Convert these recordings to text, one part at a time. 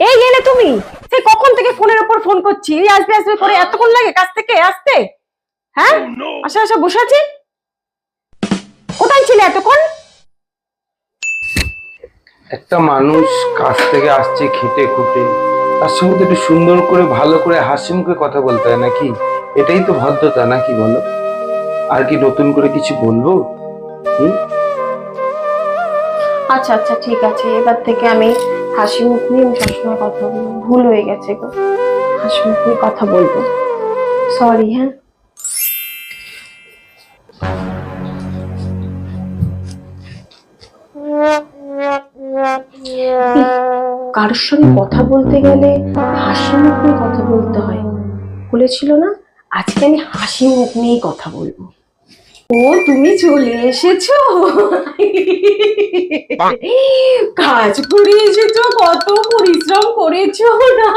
এই গেলে তুমি? সেই কখন থেকে ফোনের উপর ফোন করছি? এই আসবে আসবে করে এতক্ষণ লাগে কাছ থেকে আসতে? হ্যাঁ? আচ্ছা আচ্ছা বসে আছি। কোথায় ছিলে এতক্ষণ? একটা মানুষ কাছ থেকে আসছে খেটে খুঁটে। তার সঙ্গে একটু সুন্দর করে ভালো করে হাসি মুখে কথা বলতে হয় নাকি? এটাই তো ভদ্রতা নাকি বলো? আর কি নতুন করে কিছু বলব? হুম? আচ্ছা আচ্ছা ঠিক আছে। এবার থেকে আমি হাসি মুখ নিয়ে আমি সবসময় কথা বলব। ভুল হয়ে গেছে গো। হাসি মুখ নিয়ে কথা বলব। সরি হ্যাঁ? কারোর সঙ্গে কথা বলতে গেলে হাসি মুখ নিয়ে কথা বলতে হয়। বলেছিল না, আজকে আমি হাসি মুখ নিয়েই কথা বলব। ও, তুমি চলে এসেছ? কাজ করে এসেছ কত পরিশ্রম করেছ না?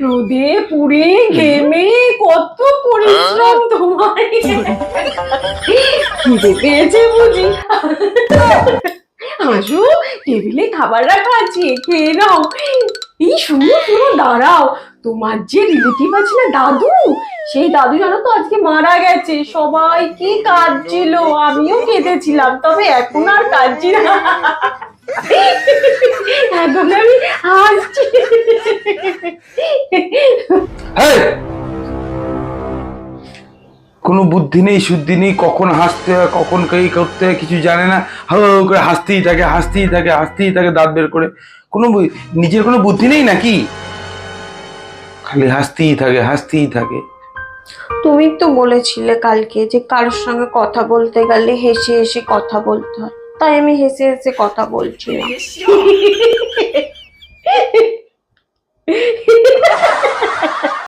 রোদে পুড়ে ঘেমে কত পরিশ্রম তোমার খিদে পেয়েছে বুঝি। আসো, টেবিলে খাবার রাখা আছে, খেয়ে নাও। এই শুনো শুনো, দাঁড়াও। তোমার যে রিলেটিভ আছে না, দাদু? সেই দাদু জানো তো আজকে মারা গেছে। সবাই কি কাঁদছিল, আমিও কেঁদেছিলাম, তবে এখন আর কাঁদছি না। হাসছি। কোনো বুদ্ধি নেই, শুদ্ধি নেই, কখন হাসতে হয়, কখন এই করতে হয়, কিছু জানে না। হা করে হাসতেই থাকে হাসতেই থাকে হাসতেই থাকে, দাঁত বের করে। কোনো নিজের কোনো বুদ্ধি নেই নাকি? খালি হাসতেই থাকে হাসতেই থাকে। তুমি তো বলেছিলে কালকে যে কারোর সঙ্গে কথা বলতে গেলে হেসে হেসে কথা বলতে হয়। তাই আমি হেসে হেসে কথা বলছিলাম।